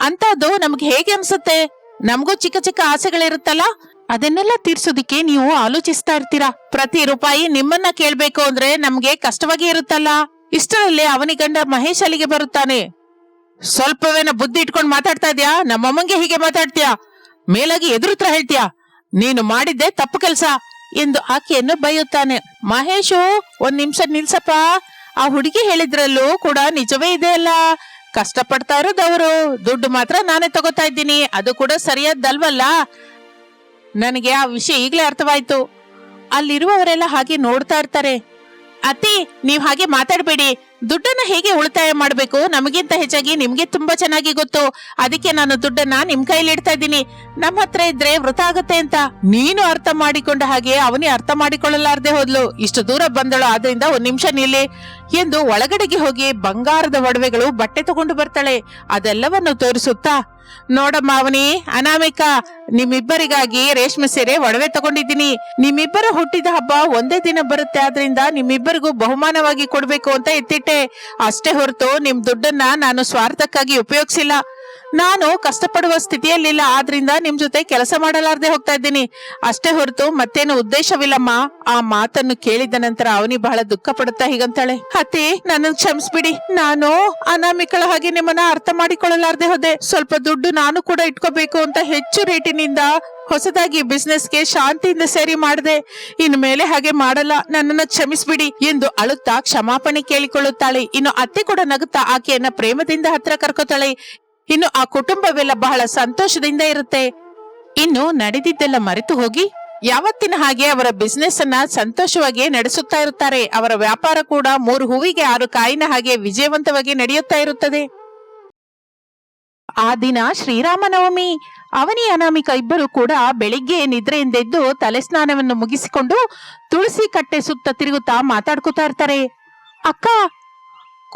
ಅಂತದ್ದು ನಮ್ಗೆ ಹೇಗೆ ಅನ್ಸುತ್ತೆ? ನಮಗೂ ಚಿಕ್ಕ ಚಿಕ್ಕ ಆಸೆಗಳಿರುತ್ತಲ್ಲ? ಅದನ್ನೆಲ್ಲ ತೀರ್ಸೋದಿಕ್ಕೆ ನೀವು ಆಲೋಚಿಸ್ತಾ ಇರ್ತೀರಾ? ಪ್ರತಿ ರೂಪಾಯಿ ನಿಮ್ಮನ್ನ ಕೇಳ್ಬೇಕು ಅಂದ್ರೆ ನಮ್ಗೆ ಕಷ್ಟವಾಗಿ ಇರುತ್ತಲ್ಲ? ಇಷ್ಟರಲ್ಲೇ ಅವನಿ ಗಂಡ ಮಹೇಶ್ ಅಲ್ಲಿಗೆ ಬರುತ್ತಾನೆ. ಸ್ವಲ್ಪವೇನ ಬುದ್ಧಿ ಇಟ್ಕೊಂಡು ಮಾತಾಡ್ತಾ ಇದ್ಯಾ? ನಮ್ಮಮ್ಮಂಗೆ ಹೀಗೆ ಮಾತಾಡ್ತೀಯಾ? ಮೇಲಾಗಿ ಎದುರುತ್ರ ಹೇಳ್ತೀಯಾ? ನೀನು ಮಾಡಿದ್ದೆ ತಪ್ಪು ಕೆಲಸ ಎಂದು ಆಕೆಯನ್ನು ಬೈಯುತ್ತಾನೆ. ಮಹೇಶು, ಒಂದ್ ನಿಮಿಷ ನಿಲ್ಸಪ್ಪ. ಆ ಹುಡುಗಿ ಹೇಳಿದ್ರಲ್ಲೂ ಕೂಡ ನಿಜವೇ ಇದೆ ಅಲ್ಲ? ಕಷ್ಟಪಡ್ತಾ ಇರೋದು ದುಡ್ಡು ಮಾತ್ರ ನಾನೇ ತಗೋತಾ ಇದ್ದೀನಿ. ಅದು ಕೂಡ ಸರಿಯಾದಲ್ವಲ್ಲ ನನಗೆ ಆ ವಿಷಯ ಈಗಲೇ ಅರ್ಥವಾಯ್ತು. ಅಲ್ಲಿರುವವರೆಲ್ಲ ಹಾಗೆ ನೋಡ್ತಾ ಇರ್ತಾರೆ. ಅತ್ತಿ, ನೀವು ಹಾಗೆ ಮಾತಾಡ್ಬೇಡಿ. ದುಡ್ಡನ್ನ ಹೇಗೆ ಉಳಿತಾಯ ಮಾಡಬೇಕು? ನಮಗಿಂತ ಹೆಚ್ಚಾಗಿ ನಿಮ್ಗೆ ತುಂಬಾ ಚೆನ್ನಾಗಿ ಗೊತ್ತು. ಅದಕ್ಕೆ ನಾನು ದುಡ್ಡನ್ನ ನಿಮ್ ಕೈಲಿ ಇಡ್ತಾ ಇದ್ದೀನಿ. ನಮ್ಮ ಹತ್ರ ಇದ್ರೆ ವೃತ ಆಗುತ್ತೆ ಅಂತ. ನೀನು ಅರ್ಥ ಮಾಡಿಕೊಂಡ ಹಾಗೆ ಅವನೇ ಅರ್ಥ ಮಾಡಿಕೊಳ್ಳಲಾರ್ದೆ ಹೋದ್ಲು. ಇಷ್ಟು ದೂರ ಬಂದಳು, ಆದ್ರಿಂದ ಒಂದ್ ನಿಮಿಷ ನಿಲ್ಲಿ. ಎಂದು ಒಳಗಡೆಗೆ ಹೋಗಿ ಬಂಗಾರದ ಒಡವೆಗಳು ಬಟ್ಟೆ ತಗೊಂಡು ಬರ್ತಾಳೆ. ಅದೆಲ್ಲವನ್ನು ತೋರಿಸುತ್ತಾ, ನೋಡಮ್ಮ ಅವನಿ, ಅನಾಮಿಕ, ನಿಮ್ಮಿಬ್ಬರಿಗಾಗಿ ರೇಷ್ಮೆ ಸೀರೆ ಒಡವೆ ತಗೊಂಡಿದ್ದೀನಿ. ನಿಮ್ಮಿಬ್ಬರ ಹುಟ್ಟಿದ ಹಬ್ಬ ಒಂದೇ ದಿನ ಬರುತ್ತೆ, ಆದ್ರಿಂದ ನಿಮ್ಮಿಬ್ಬರಿಗೂ ಬಹುಮಾನವಾಗಿ ಕೊಡ್ಬೇಕು ಅಂತ ಎತ್ತಿಟ್ಟೆ. ಅಷ್ಟೇ ಹೊರತು ನಿಮ್ ದುಡ್ಡನ್ನ ನಾನು ಸ್ವಾರ್ಥಕ್ಕಾಗಿ ಉಪಯೋಗಿಸಿಲ್ಲ. ನಾನು ಕಷ್ಟಪಡುವ ಸ್ಥಿತಿಯಲ್ಲಿಲ್ಲ, ಆದ್ರಿಂದ ನಿಮ್ ಜೊತೆ ಕೆಲಸ ಮಾಡಲಾರ್ದೆ ಹೋಗ್ತಾ ಇದ್ದೀನಿ. ಅಷ್ಟೇ ಹೊರತು ಮತ್ತೇನು ಉದ್ದೇಶವಿಲ್ಲಮ್ಮ. ಆ ಮಾತನ್ನು ಕೇಳಿದ ನಂತರ ಅವನಿ ಬಹಳ ದುಃಖ ಪಡುತ್ತಾ ಹೀಗಂತಾಳೆ. ಅತ್ತೆ ನನ್ನ ಕ್ಷಮಿಸ್ಬಿಡಿ. ನಾನು ಅನಾಮಿಕಳ ಹಾಗೆ ನಿಮ್ಮನ್ನ ಅರ್ಥ ಮಾಡಿಕೊಳ್ಳಲಾರ್ದೆ ಹೋದೆ. ಸ್ವಲ್ಪ ದುಡ್ಡು ನಾನು ಕೂಡ ಇಟ್ಕೋಬೇಕು ಅಂತ ಹೆಚ್ಚು ರೇಟಿನಿಂದ ಹೊಸದಾಗಿ ಬಿಸ್ನೆಸ್ಗೆ ಶಾಂತಿಯಿಂದ ಸೇರಿ ಮಾಡಿದೆ. ಇನ್ನು ಮೇಲೆ ಹಾಗೆ ಮಾಡಲ್ಲ. ನನ್ನನ್ನ ಕ್ಷಮಿಸ್ಬಿಡಿ ಎಂದು ಅಳುತ್ತಾ ಕ್ಷಮಾಪಣೆ ಕೇಳಿಕೊಳ್ಳುತ್ತಾಳೆ. ಇನ್ನು ಅತ್ತೆ ಕೂಡ ನಗುತ್ತಾ ಆಕೆಯನ್ನ ಪ್ರೇಮದಿಂದ ಹತ್ರ ಕರ್ಕೋತಾಳೆ. ಇನ್ನು ಆ ಕುಟುಂಬವೆಲ್ಲ ಬಹಳ ಸಂತೋಷದಿಂದ ಇರುತ್ತೆ. ಇನ್ನು ನಡೆದಿದ್ದೆಲ್ಲ ಮರೆತು ಹೋಗಿ ಯಾವತ್ತಿನ ಹಾಗೆ ಅವರ ಬಿಸ್ನೆಸ್ ಅನ್ನ ಸಂತೋಷವಾಗಿ ನಡೆಸುತ್ತಾ ಇರುತ್ತಾರೆ. ಅವರ ವ್ಯಾಪಾರ ಕೂಡ ಮೂರು ಹೂವಿಗೆ ಆರು ಕಾಯಿನ ಹಾಗೆ ವಿಜಯವಂತವಾಗಿ ನಡೆಯುತ್ತಾ ಇರುತ್ತದೆ. ಆ ದಿನ ಶ್ರೀರಾಮನವಮಿ. ಅವನಿ ಅನಾಮಿಕ ಇಬ್ಬರು ಕೂಡ ಬೆಳಿಗ್ಗೆ ನಿದ್ರೆಯಿಂದೆದ್ದು ತಲೆ ಸ್ನಾನವನ್ನು ಮುಗಿಸಿಕೊಂಡು ತುಳಸಿ ಕಟ್ಟೆ ಸುತ್ತ ತಿರುಗುತ್ತಾ ಮಾತಾಡ್ಕೋತಾ ಇರ್ತಾರೆ. ಅಕ್ಕ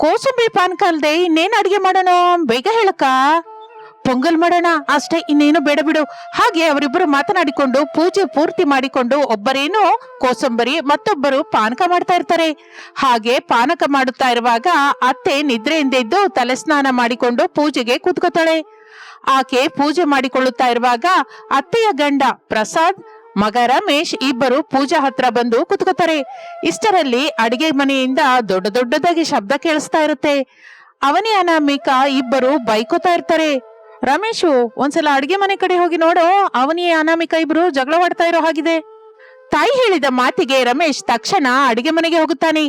ಕೋಸಂಬರಿ ಪಾನಕ ಅಲ್ದೆ ಇನ್ನೇನ್ ಅಡಿಗೆ ಮಾಡೋಣ? ಬೇಗ ಹೇಳಕ್ಕ. ಪೊಂಗಲ್ ಮಾಡೋಣ? ಅಷ್ಟೇ, ಇನ್ನೇನು ಬೇಡ ಬಿಡು. ಹಾಗೆ ಅವರಿಬ್ಬರು ಮಾತನಾಡಿಕೊಂಡು ಪೂಜೆ ಪೂರ್ತಿ ಮಾಡಿಕೊಂಡು ಒಬ್ಬರೇನು ಕೋಸಂಬರಿ, ಮತ್ತೊಬ್ಬರು ಪಾನಕ ಮಾಡ್ತಾ ಇರ್ತಾರೆ. ಹಾಗೆ ಪಾನಕ ಮಾಡುತ್ತಾ ಇರುವಾಗ ಅತ್ತೆ ನಿದ್ರೆಯಿಂದ ಇದ್ದು ತಲೆ ಸ್ನಾನ ಮಾಡಿಕೊಂಡು ಪೂಜೆಗೆ ಕೂತ್ಕೋತಾಳೆ. ಆಕೆ ಪೂಜೆ ಮಾಡಿಕೊಳ್ಳುತ್ತಾ ಇರುವಾಗ ಅತ್ತೆಯ ಗಂಡ ಪ್ರಸಾದ್ ಮಗ ರಮೇಶ್ ಇಬ್ಬರು ಪೂಜಾ ಹತ್ರ ಬಂದು ಕುತ್ಕೋತಾರೆ. ಇಷ್ಟರಲ್ಲಿ ಅಡಿಗೆ ಮನೆಯಿಂದ ದೊಡ್ಡ ದೊಡ್ಡದಾಗಿ ಶಬ್ದ ಕೇಳಿಸ್ತಾ ಇರುತ್ತೆ. ಅವನಿ ಅನಾಮಿಕ, ಇಬ್ಬರು ಬೈಕೋತಾ ಇರ್ತಾರೆ. ರಮೇಶು, ಒಂದ್ಸಲ ಅಡಿಗೆ ಮನೆ ಕಡೆ ಹೋಗಿ ನೋಡು ಅವನಿ ಅನಾಮಿಕಾ ಇಬ್ರು ಜಗಳವಾಡ್ತಾ ಇರೋ ಹಾಗಿದೆ. ತಾಯಿ ಹೇಳಿದ ಮಾತಿಗೆ ರಮೇಶ್ ತಕ್ಷಣ ಅಡಿಗೆ ಮನೆಗೆ ಹೋಗುತ್ತಾನೆ.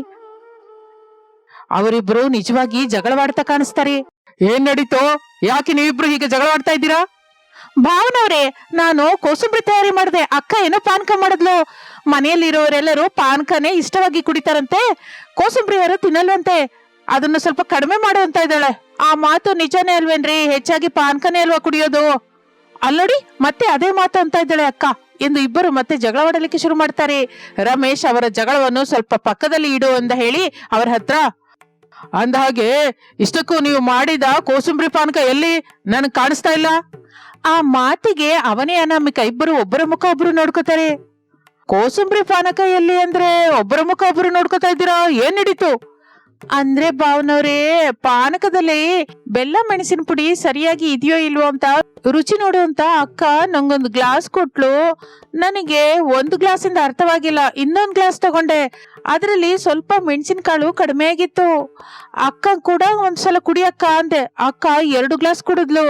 ಅವರಿಬ್ರು ನಿಜವಾಗಿ ಜಗಳವಾಡ್ತಾ ಕಾಣಿಸ್ತಾರೆ. ಏನ್ ನಡೀತೋ? ಯಾಕೆ ನೀವಿಬ್ರು ಹೀಗೆ ಜಗಳವಾಡ್ತಾ ಇದ್ದೀರಾ? ಭಾವನವ್ರೆ, ನಾನು ಕೋಸಂಬರಿ ತಯಾರಿ ಮಾಡಿದೆ, ಅಕ್ಕ ಏನೋ ಪಾನಕ ಮಾಡಿದ್ಲು. ಮನೆಯಲ್ಲಿರೋರೆಲ್ಲರೂ ಪಾನಕನೇ ಇಷ್ಟವಾಗಿ ಕುಡಿತಾರಂತೆ, ಕೋಸಂಬರಿ ಅವರು ತಿನ್ನಲ್ವಂತೆ, ಅದನ್ನು ಸ್ವಲ್ಪ ಕಡಿಮೆ ಮಾಡು ಅಂತ ಇದ್ದಾಳೆ. ಆ ಮಾತು ನಿಜನೇ ಅಲ್ವೇನ್ರಿ, ಹೆಚ್ಚಾಗಿ ಪಾನಕನೇ ಅಲ್ವಾ ಕುಡಿಯೋದು? ಅಲ್ಲೋಡಿ, ಮತ್ತೆ ಅದೇ ಮಾತು ಅಂತ ಇದ್ದಾಳೆ ಅಕ್ಕ. ಎಂದು ಇಬ್ಬರು ಮತ್ತೆ ಜಗಳವಾಡಲಿಕ್ಕೆ ಶುರು ಮಾಡ್ತಾರೆ. ರಮೇಶ್ ಅವರ ಜಗಳವನ್ನು ಸ್ವಲ್ಪ ಪಕ್ಕದಲ್ಲಿ ಇಡು ಅಂತ ಹೇಳಿ ಅವರ ಹತ್ರ, ಅಂದ ಹಾಗೆ, ಇಷ್ಟಕ್ಕೂ ನೀವು ಮಾಡಿದ ಕೋಸಂಬರಿ ಪಾನಕ ಎಲ್ಲಿ? ನನಗೆ ಕಾಣಿಸ್ತಾ ಇಲ್ಲ. ಆ ಮಾತಿಗೆ ಅವನೇ ಅನಾಮಿಕ, ಇಬ್ಬರು ಒಬ್ಬರ ಮುಖ ಒಬ್ರು ನೋಡ್ಕೋತಾರೆ. ಕೋಸಂಬರಿ ಪಾನಕ ಎಲ್ಲಿ ಅಂದ್ರೆ ಒಬ್ಬರ ಮುಖ ಒಬ್ರು ನೋಡ್ಕೋತಾ ಇದ್ದೀರಾ? ಏನ್ ನಡೀತು? ಅಂದ್ರೆ ಭಾವನವ್ರೇ, ಪಾನಕದಲ್ಲಿ ಬೆಲ್ಲ ಮೆಣಸಿನ ಪುಡಿ ಸರಿಯಾಗಿ ಇದೆಯೋ ಇಲ್ವೋ ಅಂತ ರುಚಿ ನೋಡುವಂತ ಅಕ್ಕ ನಂಗೊಂದು ಗ್ಲಾಸ್ ಕೊಟ್ಲು. ನನಗೆ ಒಂದು ಗ್ಲಾಸಿಂದ ಅರ್ಥವಾಗಿಲ್ಲ, ಇನ್ನೊಂದು ಗ್ಲಾಸ್ ತಗೊಂಡೆ. ಅದರಲ್ಲಿ ಸ್ವಲ್ಪ ಮೆಣಸಿನಕಾಳು ಕಡಿಮೆ ಆಗಿತ್ತು. ಅಕ್ಕ ಕೂಡ ಒಂದ್ಸಲ ಕುಡಿಯಕ್ಕ ಅಂದೆ. ಅಕ್ಕ ಎರಡು ಗ್ಲಾಸ್ ಕುಡಿದ್ಲು.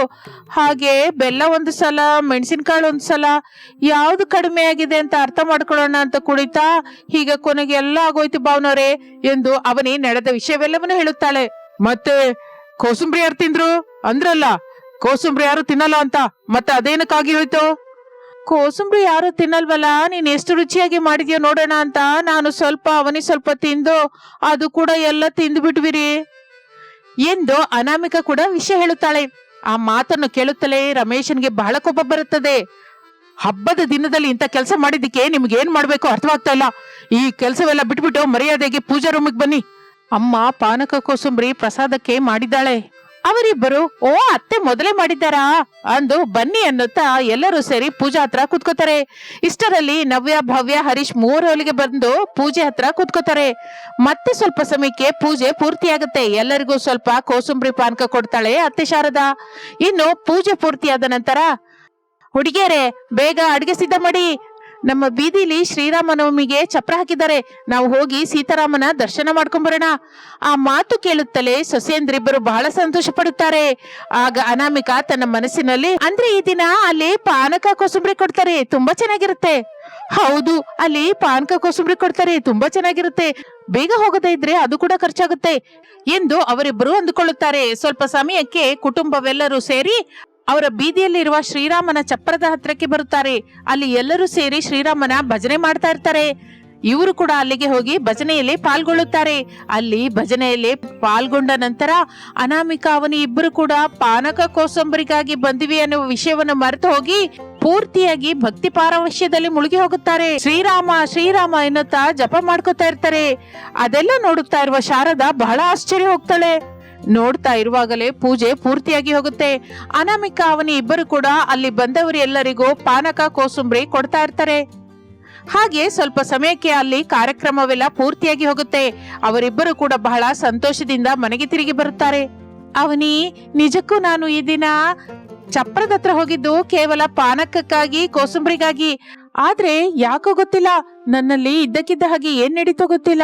ಹಾಗೆ ಬೆಲ್ಲ ಒಂದು ಸಲ ಮೆಣಸಿನಕಾಳು ಒಂದು ಸಲ ಯಾವ್ದು ಕಡಿಮೆ ಆಗಿದೆ ಅಂತ ಅರ್ಥ ಮಾಡ್ಕೊಳ್ಳೋಣ ಅಂತ ಕುಡಿತಾ ಹೀಗೆ ಕೊನೆಗೆ ಎಲ್ಲ ಆಗೋಯ್ತು ಭಾವನವ್ರೆ ಎಂದು ಅವನೇ ನಡೆದ ವಿಷಯವೆಲ್ಲವನ್ನೂ ಹೇಳುತ್ತಾಳೆ. ಮತ್ತೆ ಕೋಸಂಬರಿ ಯಾರು ತಿಂದ್ರು? ಅಂದ್ರಲ್ಲ, ಕೋಸಂಬರಿ ಯಾರು ತಿನ್ನಲ್ಲ ಅಂತ, ಮತ್ತೆ ಅದೇನಕ್ಕಾಗಿ ಹೋಯ್ತು? ಕೋಸಂಬರಿ ಯಾರು ತಿನ್ನಲ್ವಲ್ಲ? ನೀನು ಎಷ್ಟು ರುಚಿಯಾಗಿ ಮಾಡಿದ್ಯೋ ನೋಡೋಣ ಅಂತ. ನಾನು ಸ್ವಲ್ಪ ಅವನಿ ಸ್ವಲ್ಪ ತಿಂದು, ಅದು ಕೂಡ ಎಲ್ಲ ತಿಂದು ಬಿಟ್ವಿರಿ ಎಂದು ಅನಾಮಿಕ ಕೂಡ ವಿಷಯ ಹೇಳುತ್ತಾಳೆ. ಆ ಮಾತನ್ನು ಕೇಳುತ್ತಲೇ ರಮೇಶನ್ಗೆ ಬಹಳ ಕೋಪ ಬರುತ್ತದೆ. ಹಬ್ಬದ ದಿನದಲ್ಲಿ ಇಂಥ ಕೆಲಸ ಮಾಡಿದ್ದಕ್ಕೆ ನಿಮ್ಗೆ ಏನ್ ಮಾಡ್ಬೇಕು ಅರ್ಥವಾಗ್ತಾ ಇಲ್ಲ. ಈ ಕೆಲಸವೆಲ್ಲ ಬಿಟ್ಬಿಟ್ಟು ಮರ್ಯಾದೆಗೆ ಪೂಜಾ ರೂಮಿಗೆ ಬನ್ನಿ. ಅಮ್ಮ ಪಾನಕ ಕೋಸಂಬರಿ ಪ್ರಸಾದಕ್ಕೆ ಮಾಡಿದ್ದಾಳೆ. ಅವರಿಬ್ಬರು, ಓ, ಅತ್ತೆ ಮೊದಲೇ ಮಾಡಿದ್ದಾರಾ? ಅಂದು ಬನ್ನಿ ಅನ್ನುತ್ತಾ ಎಲ್ಲರೂ ಸೇರಿ ಪೂಜಾ ಹತ್ರ ಕೂತ್ಕೋತಾರೆ. ಇಷ್ಟರಲ್ಲಿ ನವ್ಯ, ಭವ್ಯ ಹರೀಶ್ ಮೂವರೊಲಿಗೆ ಬಂದು ಪೂಜೆ ಹತ್ರ ಕೂತ್ಕೋತಾರೆ. ಮತ್ತೆ ಸ್ವಲ್ಪ ಸಮಯಕ್ಕೆ ಪೂಜೆ ಪೂರ್ತಿಯಾಗುತ್ತೆ. ಎಲ್ಲರಿಗೂ ಸ್ವಲ್ಪ ಕೋಸುಂಬರಿ ಪಾನಕ ಕೊಡ್ತಾಳೆ ಅತ್ತೆ ಶಾರದಾ. ಇನ್ನು ಪೂಜೆ ಪೂರ್ತಿಯಾದ ನಂತರ, ಹುಡುಗಿಯರೇ, ಬೇಗ ಅಡಿಗೆ ಸಿದ್ಧ ಮಾಡಿ. ನಮ್ಮ ಬೀದಿಲಿ ಶ್ರೀರಾಮನವಮಿಗೆ ಚಪ್ರ ಹಾಕಿದ್ದಾರೆ. ನಾವು ಹೋಗಿ ಸೀತಾರಾಮನ ದರ್ಶನ ಮಾಡ್ಕೊಂಬರೋಣ. ಆ ಮಾತು ಕೇಳುತ್ತಲೇ ಸೊಸೆಯಂದ್ರಿಬ್ಬರು ಬಹಳ ಸಂತೋಷ ಪಡುತ್ತಾರೆ ಆಗ ಅನಾಮಿಕಾ ತನ್ನ ಮನಸ್ಸಿನಲ್ಲಿ, ಅಂದ್ರೆ ಈ ದಿನ ಅಲ್ಲಿ ಪಾನಕ ಕೋಸಂಬರಿ ಕೊಡ್ತಾರೆ, ತುಂಬಾ ಚೆನ್ನಾಗಿರುತ್ತೆ. ಹೌದು, ಅಲ್ಲಿ ಪಾನಕ ಕೋಸಂಬರಿ ಕೊಡ್ತಾರೆ, ತುಂಬಾ ಚೆನ್ನಾಗಿರುತ್ತೆ. ಬೇಗ ಹೋಗದೇ ಇದ್ರೆ ಅದು ಕೂಡ ಖರ್ಚಾಗುತ್ತೆ ಎಂದು ಅವರಿಬ್ಬರು ಅಂದುಕೊಳ್ಳುತ್ತಾರೆ. ಸ್ವಲ್ಪ ಸಮಯಕ್ಕೆ ಕುಟುಂಬವೆಲ್ಲರೂ ಸೇರಿ ಅವರ ಬೀದಿಯಲ್ಲಿರುವ ಶ್ರೀರಾಮನ ಚಪ್ಪರದ ಹತ್ರಕ್ಕೆ ಬರುತ್ತಾರೆ. ಅಲ್ಲಿ ಎಲ್ಲರೂ ಸೇರಿ ಶ್ರೀರಾಮನ ಭಜನೆ ಮಾಡ್ತಾ ಇರ್ತಾರೆ. ಇವರು ಕೂಡ ಅಲ್ಲಿಗೆ ಹೋಗಿ ಭಜನೆಯಲ್ಲಿ ಪಾಲ್ಗೊಳ್ಳುತ್ತಾರೆ. ಅಲ್ಲಿ ಭಜನೆಯಲ್ಲಿ ಪಾಲ್ಗೊಂಡ ನಂತರ ಅನಾಮಿಕ ಅವನಿ ಇಬ್ಬರು ಕೂಡ ಪಾನಕ ಕೋಸಂಬರಿಗಾಗಿ ಬಂದಿವಿ ಅನ್ನುವ ವಿಷಯವನ್ನು ಮರೆತು ಹೋಗಿ ಪೂರ್ತಿಯಾಗಿ ಭಕ್ತಿ ಪಾರವಶ್ಯದಲ್ಲಿ ಮುಳುಗಿ ಹೋಗುತ್ತಾರೆ. ಶ್ರೀರಾಮ ಶ್ರೀರಾಮ ಎನ್ನುತ್ತಾ ಜಪ ಮಾಡ್ಕೋತಾ ಇರ್ತಾರೆ. ಅದೆಲ್ಲ ನೋಡುತ್ತಾ ಇರುವ ಶಾರದಾ ಬಹಳ ಆಶ್ಚರ್ಯ ಹೋಗ್ತಾಳೆ. ನೋಡ್ತಾ ಇರುವಾಗಲೇ ಪೂಜೆ ಪೂರ್ತಿಯಾಗಿ ಹೋಗುತ್ತೆ. ಅನಾಮಿಕ, ಅವನಿ ಇಬ್ಬರು ಕೂಡ ಅಲ್ಲಿ ಬಂದವರು ಎಲ್ಲರಿಗೂ ಪಾನಕ, ಕೋಸುಂಬರಿ ಕೊಡ್ತಾ ಇರ್ತಾರೆ. ಹಾಗೆ ಸ್ವಲ್ಪ ಸಮಯಕ್ಕೆ ಅಲ್ಲಿ ಕಾರ್ಯಕ್ರಮವೆಲ್ಲ ಪೂರ್ತಿಯಾಗಿ ಹೋಗುತ್ತೆ. ಅವರಿಬ್ಬರು ಕೂಡ ಬಹಳ ಸಂತೋಷದಿಂದ ಮನೆಗೆ ತಿರುಗಿ ಬರುತ್ತಾರೆ. ಅವನಿ, ನಿಜಕ್ಕೂ ನಾನು ಈ ದಿನ ಚಪ್ರದ ಹತ್ರ ಹೋಗಿದ್ದು ಕೇವಲ ಪಾನಕಕ್ಕಾಗಿ, ಕೋಸಂಬರಿಗಾಗಿ. ಆದ್ರೆ ಯಾಕೋ ಗೊತ್ತಿಲ್ಲ? ನನ್ನಲ್ಲಿ ಇದ್ದಕ್ಕಿದ್ದ ಹಾಗೆ ಏನ್ ನಡೀತೋ ಗೊತ್ತಿಲ್ಲ.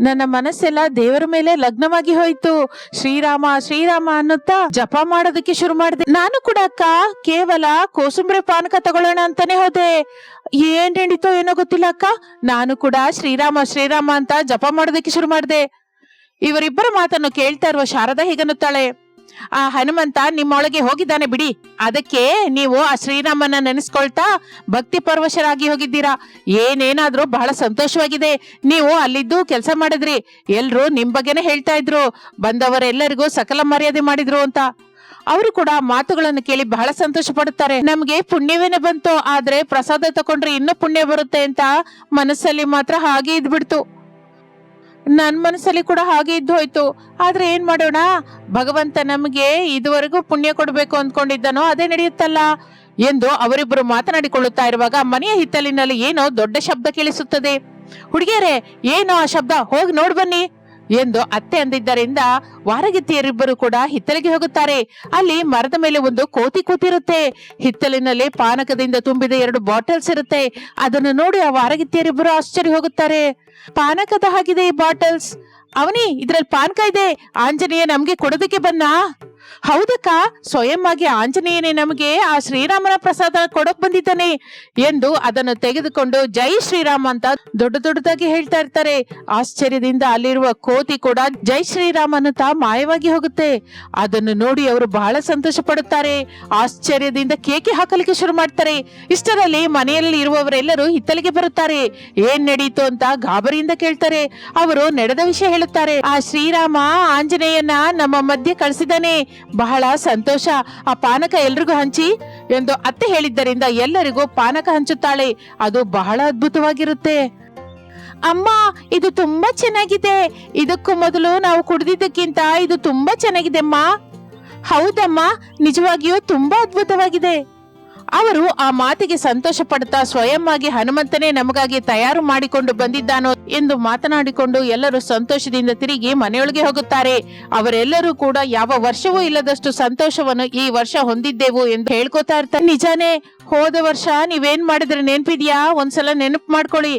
ನನ್ನ ಮನಸ್ಸೆಲ್ಲ ದೇವರ ಮೇಲೆ ಲಗ್ನವಾಗಿ ಹೋಯ್ತು. ಶ್ರೀರಾಮ ಶ್ರೀರಾಮ ಅನ್ನುತ್ತಾ ಜಪ ಮಾಡೋದಕ್ಕೆ ಶುರು ಮಾಡಿದೆ. ನಾನು ಕೂಡ ಅಕ್ಕ ಕೇವಲ ಕೋಸುಂಬ್ರೆ ಪಾನಕ ತಗೊಳ್ಳೋಣ ಅಂತಾನೆ ಹೋದೆ. ಏನ್ ನಡೀತೋ ಏನೋ ಗೊತ್ತಿಲ್ಲ ಅಕ್ಕ? ನಾನು ಕೂಡ ಶ್ರೀರಾಮ ಶ್ರೀರಾಮ ಅಂತ ಜಪ ಮಾಡೋದಕ್ಕೆ ಶುರು ಮಾಡಿದೆ. ಇವರಿಬ್ಬರ ಮಾತನ್ನು ಕೇಳ್ತಾ ಇರುವ ಶಾರದಾ ಹೀಗನ್ನುತ್ತಾಳೆ? ಆ ಹನುಮಂತ ನಿಮ್ಮೊಳಗೆ ಹೋಗಿದ್ದಾನೆ ಬಿಡಿ. ಅದಕ್ಕೆ ನೀವು ಆ ಶ್ರೀರಾಮನ ನೆನೆಸ್ಕೊಳ್ತಾ ಭಕ್ತಿ ಪರವಶರಾಗಿ ಹೋಗಿದ್ದೀರಾ. ಏನೇನಾದ್ರೂ ಬಹಳ ಸಂತೋಷವಾಗಿದೆ. ನೀವು ಅಲ್ಲಿದ್ದು ಕೆಲಸ ಮಾಡಿದ್ರಿ. ಎಲ್ರು ನಿಮ್ ಬಗ್ಗೆನೇ ಹೇಳ್ತಾ ಇದ್ರು. ಬಂದವರೆಲ್ಲರಿಗೂ ಸಕಲ ಮರ್ಯಾದೆ ಮಾಡಿದ್ರು ಅಂತ. ಅವರು ಕೂಡ ಮಾತುಗಳನ್ನು ಕೇಳಿ ಬಹಳ ಸಂತೋಷ ಪಡುತ್ತಾರೆ. ನಮ್ಗೆ ಪುಣ್ಯವೇನೆ ಬಂತು. ಆದ್ರೆ ಪ್ರಸಾದ ತಕೊಂಡ್ರೆ ಇನ್ನೂ ಪುಣ್ಯ ಬರುತ್ತೆ ಅಂತ ಮನಸ್ಸಲ್ಲಿ ಮಾತ್ರ ಹಾಗೆ ಇದ್ಬಿಡ್ತು. ನನ್ ಮನಸ್ಸಲ್ಲಿ ಕೂಡ ಹಾಗೆ ಇದ್ದು ಹೋಯ್ತು. ಆದ್ರೆ ಏನ್ ಮಾಡೋಣ? ಭಗವಂತ ನಮಗೆ ಇದುವರೆಗೂ ಪುಣ್ಯ ಕೊಡ್ಬೇಕು ಅಂದ್ಕೊಂಡಿದ್ದನೋ ಅದೇ ನಡೆಯುತ್ತಲ್ಲ. ಎಂದು ಅವರಿಬ್ಬರು ಮಾತನಾಡಿಕೊಳ್ಳುತ್ತಾ ಇರುವಾಗ ಮನೆಯ ಹಿತ್ತಲಿನಲ್ಲಿ ಏನೋ ದೊಡ್ಡ ಶಬ್ದ ಕೇಳಿಸುತ್ತದೆ. ಹುಡುಗಿಯರೇ, ಏನೋ ಆ ಶಬ್ದ? ಹೋಗಿ ನೋಡ್ ಬನ್ನಿ. ಎಂದು ಅತ್ತೆ ಅಂದಿದ್ದರಿಂದ ವಾರಗಿತ್ತಿಯರಿಬ್ಬರು ಕೂಡ ಹಿತ್ತಲಿಗೆ ಹೋಗುತ್ತಾರೆ. ಅಲ್ಲಿ ಮರದ ಮೇಲೆ ಒಂದು ಕೋತಿ ಕೂತಿರುತ್ತೆ. ಹಿತ್ತಲಿನಲ್ಲಿ ಪಾನಕದಿಂದ ತುಂಬಿದ ಎರಡು ಬಾಟಲ್ಸ್ ಇರುತ್ತೆ. ಅದನ್ನು ನೋಡಿ ಆ ವಾರಗಿತ್ತಿಯರಿಬ್ಬರು ಆಶ್ಚರ್ಯ ಹೋಗುತ್ತಾರೆ. ಪಾನಕದ ಹಾಗಿದೆ ಈ ಬಾಟಲ್ಸ್. ಅವನಿ, ಇದ್ರಲ್ಲಿ ಪಾನಕ ಇದೆ. ಆಂಜನೇಯ ನಮ್ಗೆ ಕೊಡೋದಕ್ಕೆ ಬನ್ನ. ಹೌದಕ್ಕ? ಸ್ವಯಂ ಆಗಿ ಆಂಜನೇಯನೇ ನಮಗೆ ಆ ಶ್ರೀರಾಮನ ಪ್ರಸಾದ ಕೊಡಕ್ ಬಂದಿದ್ದಾನೆ ಎಂದು ಅದನ್ನು ತೆಗೆದುಕೊಂಡು ಜೈ ಶ್ರೀರಾಮ ಅಂತ ದೊಡ್ಡ ದೊಡ್ಡದಾಗಿ ಹೇಳ್ತಾ ಇರ್ತಾರೆ. ಆಶ್ಚರ್ಯದಿಂದ ಅಲ್ಲಿರುವ ಕೋತಿ ಕೂಡ ಜೈ ಶ್ರೀರಾಮ ಅನ್ನುತ್ತಾ ಮಾಯವಾಗಿ ಹೋಗುತ್ತೆ. ಅದನ್ನು ನೋಡಿ ಅವರು ಬಹಳ ಸಂತೋಷ ಪಡುತ್ತಾರೆ. ಆಶ್ಚರ್ಯದಿಂದ ಕೇಕೆ ಹಾಕಲಿಕ್ಕೆ ಶುರು ಮಾಡ್ತಾರೆ. ಇಷ್ಟರಲ್ಲಿ ಮನೆಯಲ್ಲಿ ಇರುವವರೆಲ್ಲರೂ ಹಿತ್ತಲಿಗೆ ಬರುತ್ತಾರೆ. ಏನ್ ನಡೀತು ಅಂತ ಗಾಬರಿಯಿಂದ ಕೇಳ್ತಾರೆ. ಅವರು ನಡೆದ ವಿಷಯ ಹೇಳುತ್ತಾರೆ. ಆ ಶ್ರೀರಾಮ ಆಂಜನೇಯನ ನಮ್ಮ ಮಧ್ಯೆ ಕಳಿಸಿದಾನೆ ಬಹಳ ಸಂತೋಷ. ಆ ಪಾನಕ ಎಲ್ರಿಗೂ ಹಂಚಿ ಎಂದು ಅತ್ತೆ ಹೇಳಿದ್ದರಿಂದ ಎಲ್ಲರಿಗೂ ಪಾನಕ ಹಂಚುತ್ತಾಳೆ. ಅದು ಬಹಳ ಅದ್ಭುತವಾಗಿರುತ್ತೆ. ಅಮ್ಮ, ಇದು ತುಂಬಾ ಚೆನ್ನಾಗಿದೆ. ಇದಕ್ಕೂ ಮೊದಲು ನಾವು ಕುಡಿದಿದ್ದಕ್ಕಿಂತ ಇದು ತುಂಬಾ ಚೆನ್ನಾಗಿದೆ, ಅಮ್ಮ. ಹೌದಮ್ಮ, ನಿಜವಾಗಿಯೂ ತುಂಬಾ ಅದ್ಭುತವಾಗಿದೆ. ಅವರು ಆ ಮಾತಿಗೆ ಸಂತೋಷ ಪಡ್ತಾ ಸ್ವಯಂ ಆಗಿ ಹನುಮಂತನೇ ನಮಗಾಗಿ ತಯಾರು ಮಾಡಿಕೊಂಡು ಬಂದಿದ್ದಾನೋ ಎಂದು ಮಾತನಾಡಿಕೊಂಡು ಎಲ್ಲರೂ ಸಂತೋಷದಿಂದ ತಿರುಗಿ ಮನೆಯೊಳಗೆ ಹೋಗುತ್ತಾರೆ. ಅವರೆಲ್ಲರೂ ಕೂಡ ಯಾವ ವರ್ಷವೂ ಇಲ್ಲದಷ್ಟು ಸಂತೋಷವನ್ನು ಈ ವರ್ಷ ಹೊಂದಿದ್ದೆವು ಎಂದು ಹೇಳ್ಕೊತಾ ಇರ್ತಾರೆ. ನಿಜಾನೇ, ಹೋದ ವರ್ಷ ನೀವೇನ್ ಮಾಡಿದ್ರೆ ನೆನ್ಪಿದ್ಯಾ? ಒಂದ್ಸಲ ನೆನಪು ಮಾಡ್ಕೊಳ್ಳಿ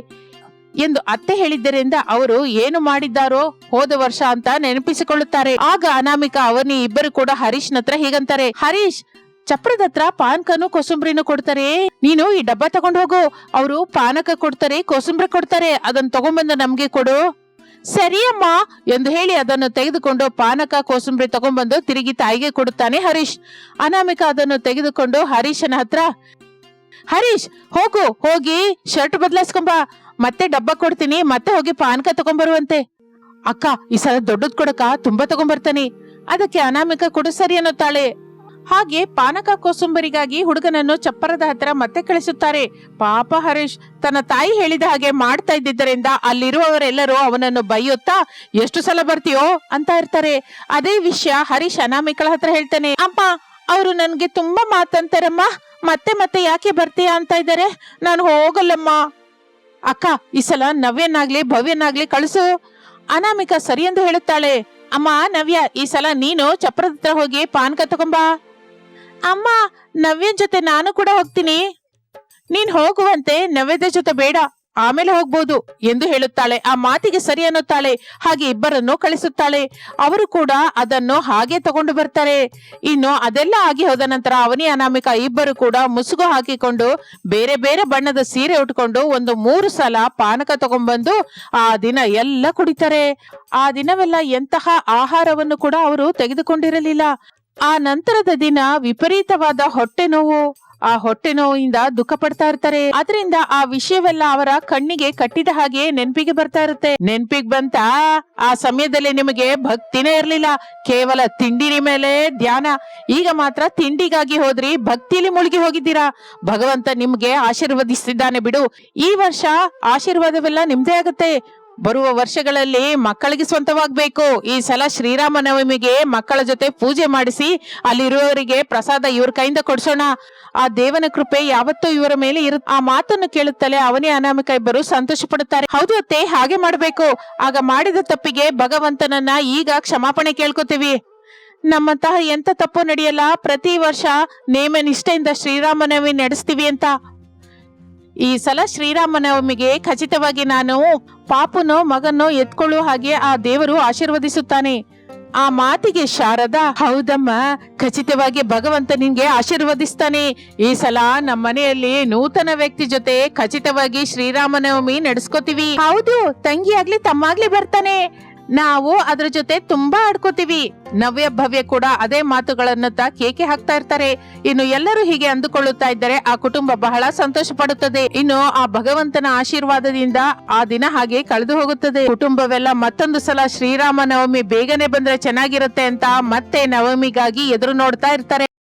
ಎಂದು ಅತ್ತೆ ಹೇಳಿದ್ದರಿಂದ ಅವರು ಏನು ಮಾಡಿದ್ದಾರೋ ಹೋದ ವರ್ಷ ಅಂತ ನೆನಪಿಸಿಕೊಳ್ಳುತ್ತಾರೆ. ಆಗ ಅನಾಮಿಕಾ ಅವನಿ ಇಬ್ಬರು ಕೂಡ ಹರೀಶ್ ಹತ್ರ ಹೀಗಂತಾರೆ. ಹರೀಶ್ ಚಪ್ರದ ಹತ್ರ ಪಾನಕನು ಕೋಸಂಬರಿನು ಕೊಡ್ತಾರೆ. ನೀನು ಈ ಡಬ್ಬ ತಗೊಂಡ್ ಹೋಗು. ಅವರು ಪಾನಕ ಕೊಡ್ತಾರೆ, ಕೋಸಂಬರಿ ಕೊಡ್ತಾರೆ. ಅದನ್ನ ತಗೊಂಡ್ಬಂದು ನಮ್ಗೆ ಕೊಡು. ಸರಿ ಅಮ್ಮ, ಎಂದು ಹೇಳಿ ಅದನ್ನು ತೆಗೆದುಕೊಂಡು ಪಾನಕ, ಕೋಸಂಬರಿ ತಗೊಂಡ್ಬಂದು ತಿರುಗಿ ತಾಯಿಗೆ ಕೊಡುತ್ತಾನೆ ಹರೀಶ್. ಅನಾಮಿಕ ಅದನ್ನು ತೆಗೆದುಕೊಂಡು ಹರೀಶನ ಹತ್ರ, ಹರೀಶ್, ಹೋಗು, ಹೋಗಿ, ಶರ್ಟ್ ಬದಲಾಯಿಸ್ಕೊಂಬ ಮತ್ತೆ ಡಬ್ಬ ಕೊಡ್ತೀನಿ, ಮತ್ತೆ ಹೋಗಿ ಪಾನಕ ತಗೊಂಡ್ಬರುವಂತೆ. ಅಕ್ಕ, ಈ ಸಲ ದೊಡ್ಡದ್ ಕೊಡಕ ತುಂಬಾ ತಗೊಂಡ್ಬರ್ತಾನೆ. ಅದಕ್ಕೆ ಅನಾಮಿಕ ಕೊಡು ಸರಿ ಅನ್ನುತ್ತಾಳೆ. ಹಾಗೆ ಪಾನಕ ಕೋಸುಂಬರಿಗಾಗಿ ಹುಡುಗನನ್ನು ಚಪ್ಪರದ ಹತ್ರ ಮತ್ತೆ ಕಳಿಸುತ್ತಾರೆ. ಪಾಪ ಹರೀಶ್, ತನ್ನ ತಾಯಿ ಹೇಳಿದ ಹಾಗೆ ಮಾಡ್ತಾ ಇದ್ದಿದ್ದರಿಂದ ಅಲ್ಲಿರುವವರೆಲ್ಲರೂ ಅವನನ್ನು ಬೈಯುತ್ತಾ, ಎಷ್ಟು ಸಲ ಬರ್ತೀಯೋ? ಅಂತ ಇರ್ತಾರೆ. ಅದೇ ವಿಷಯ ಹರೀಶ್ ಅನಾಮಿಕಳ ಹತ್ರ ಹೇಳ್ತಾನೆ. ಅಮ್ಮ, ಅವರು ನನ್ಗೆ ತುಂಬಾ ಮಾತಂತಾರಮ್ಮ. ಮತ್ತೆ ಮತ್ತೆ ಯಾಕೆ ಬರ್ತೀಯಾ ಅಂತ ಇದ್ದಾರೆ? ನಾನು ಹೋಗಲ್ಲಮ್ಮ. ಅಕ್ಕ, ಈ ಸಲ ನವ್ಯನಾಗ್ಲಿ, ಭವ್ಯನಾಗ್ಲಿ ಕಳಿಸು. ಅನಾಮಿಕಾ ಸರಿ ಎಂದು ಹೇಳುತ್ತಾಳೆ. ಅಮ್ಮ, ನವ್ಯ, ಈ ಸಲ ನೀನು ಚಪ್ರದ ಹತ್ರ ಹೋಗಿ ಪಾನಕ ತಗೊಂಬಾ. ಅಮ್ಮ, ನವ್ಯನ್ ಜೊತೆ ನಾನು ಕೂಡ ಹೋಗ್ತೀನಿ. ನೀನ್ ಹೋಗುವಂತೆ ನವ್ಯದ ಜೊತೆ ಬೇಡ. ಆಮೇಲೆ ಹೋಗ್ಬೋದು ಎಂದು ಹೇಳುತ್ತಾಳೆ. ಆ ಮಾತಿಗೆ ಸರಿ ಅನ್ನುತ್ತಾಳೆ. ಹಾಗೆ ಇಬ್ಬರನ್ನು ಕಳಿಸುತ್ತಾಳೆ. ಅವರು ಕೂಡ ಅದನ್ನು ಹಾಗೆ ತಗೊಂಡು ಬರ್ತಾರೆ. ಇನ್ನು ಅದೆಲ್ಲ ಆಗಿ ಹೋದ ನಂತರ ಅವನಿ, ಅನಾಮಿಕ ಇಬ್ಬರು ಕೂಡ ಮುಸುಗು ಹಾಕಿಕೊಂಡು ಬೇರೆ ಬೇರೆ ಬಣ್ಣದ ಸೀರೆ ಉಟ್ಕೊಂಡು ಒಂದು ಮೂರು ಸಲ ಪಾನಕ ತಗೊಂಡ್ಬಂದು ಆ ದಿನ ಎಲ್ಲ ಕುಡಿತಾರೆ. ಆ ದಿನವೆಲ್ಲ ಎಂತಹ ಆಹಾರವನ್ನು ಕೂಡ ಅವರು ತೆಗೆದುಕೊಂಡಿರಲಿಲ್ಲ. ಆ ನಂತರದ ದಿನ ವಿಪರೀತವಾದ ಹೊಟ್ಟೆ ನೋವು. ಆ ಹೊಟ್ಟೆ ನೋವಿಂದ ದುಃಖ ಪಡ್ತಾ ಇರ್ತಾರೆ. ಅದರಿಂದ ಆ ವಿಷಯವೆಲ್ಲ ಅವರ ಕಣ್ಣಿಗೆ ಕಟ್ಟಿದ ಹಾಗೆ ನೆನ್ಪಿಗೆ ಬರ್ತಾ ಇರುತ್ತೆ. ನೆನ್ಪಿಗೆ ಬಂತ ಆ ಸಮಯದಲ್ಲಿ ನಿಮಗೆ ಭಕ್ತಿನೇ ಇರ್ಲಿಲ್ಲ. ಕೇವಲ ತಿಂಡಿನ ಮೇಲೆ ಧ್ಯಾನ. ಈಗ ಮಾತ್ರ ತಿಂಡಿಗಾಗಿ ಹೋದ್ರಿ, ಭಕ್ತಿಲಿ ಮುಳುಗಿ ಹೋಗಿದ್ದೀರಾ? ಭಗವಂತ ನಿಮ್ಗೆ ಆಶೀರ್ವದಿಸಿದ್ದಾನೆ ಬಿಡು. ಈ ವರ್ಷ ಆಶೀರ್ವಾದವೆಲ್ಲ ನಿಮ್ದೇ ಆಗುತ್ತೆ. ಬರುವ ವರ್ಷಗಳಲ್ಲಿ ಮಕ್ಕಳಿಗೆ ಸ್ವಂತವಾಗಬೇಕು. ಈ ಸಲ ಶ್ರೀರಾಮ ನವಮಿಗೆ ಮಕ್ಕಳ ಜೊತೆ ಪೂಜೆ ಮಾಡಿಸಿ ಅಲ್ಲಿರುವವರಿಗೆ ಪ್ರಸಾದ ಇವ್ರ ಕೈಯಿಂದ ಕೊಡ್ಸೋಣ. ಆ ದೇವನ ಕೃಪೆ ಯಾವತ್ತೂ ಇವರ ಮೇಲೆ ಇರು, ಆ ಮಾತನ್ನು ಕೇಳುತ್ತಲೇ ಅವನೇ ಅನಾಮಿಕ ಇಬ್ಬರು ಸಂತೋಷ ಪಡುತ್ತಾರೆ ಹೌದು ಅತ್ತೆ, ಹಾಗೆ ಮಾಡಬೇಕು. ಆಗ ಮಾಡಿದ ತಪ್ಪಿಗೆ ಭಗವಂತನನ್ನ ಈಗ ಕ್ಷಮಾಪಣೆ ಕೇಳ್ಕೊತೀವಿ. ನಮ್ಮಂತಹ ಎಂತ ತಪ್ಪು ನಡೆಯಲ್ಲ, ಪ್ರತಿ ವರ್ಷ ನೇಮ ನಿಷ್ಠೆಯಿಂದ ಶ್ರೀರಾಮನವಮಿ ನಡೆಸ್ತೀವಿ ಅಂತ. ಈ ಸಲ ಶ್ರೀರಾಮನವಮಿಗೆ ಖಚಿತವಾಗಿ ನಾನು ಪಾಪನೋ ಮಗನೋ ಎತ್ಕೊಳ್ಳುವ ಹಾಗೆ ಆ ದೇವರು ಆಶೀರ್ವದಿಸುತ್ತಾನೆ. ಆ ಮಾತಿಗೆ ಶಾರದಾ, ಹೌದಮ್ಮ, ಖಚಿತವಾಗಿ ಭಗವಂತ ನಿನ್ಗೆ ಆಶೀರ್ವದಿಸ್ತಾನೆ. ಈ ಸಲ ನಮ್ಮ ಮನೆಯಲ್ಲಿ ನೂತನ ವ್ಯಕ್ತಿ ಜೊತೆ ಖಚಿತವಾಗಿ ಶ್ರೀರಾಮನವಮಿ ನಡೆಸ್ಕೋತೀವಿ. ಹೌದು ತಂಗಿ ಆಗ್ಲಿ ತಮ್ಮಾಗ್ಲಿ ಬರ್ತಾನೆ. ನಾವು ಅದ್ರ ಜೊತೆ ತುಂಬಾ ಆಡ್ಕೋತೀವಿ. ನವ್ಯ ಭವ್ಯ ಕೂಡ ಅದೇ ಮಾತುಗಳನ್ನ ಕೇಕೆ ಹಾಕ್ತಾ ಇರ್ತಾರೆ. ಇನ್ನು ಎಲ್ಲರೂ ಹೀಗೆ ಅಂದುಕೊಳ್ಳುತ್ತಾ ಇದ್ದರೆ ಆ ಕುಟುಂಬ ಬಹಳ ಸಂತೋಷ ಪಡುತ್ತದೆ. ಇನ್ನು ಆ ಭಗವಂತನ ಆಶೀರ್ವಾದದಿಂದ ಆ ದಿನ ಹಾಗೆ ಕಳೆದು ಹೋಗುತ್ತದೆ. ಕುಟುಂಬವೆಲ್ಲ ಮತ್ತೊಂದು ಸಲ ಶ್ರೀರಾಮ ನವಮಿ ಬೇಗನೆ ಬಂದ್ರೆ ಚೆನ್ನಾಗಿರುತ್ತೆ ಅಂತ ಮತ್ತೆ ನವಮಿಗಾಗಿ ಎದುರು ನೋಡ್ತಾ ಇರ್ತಾರೆ.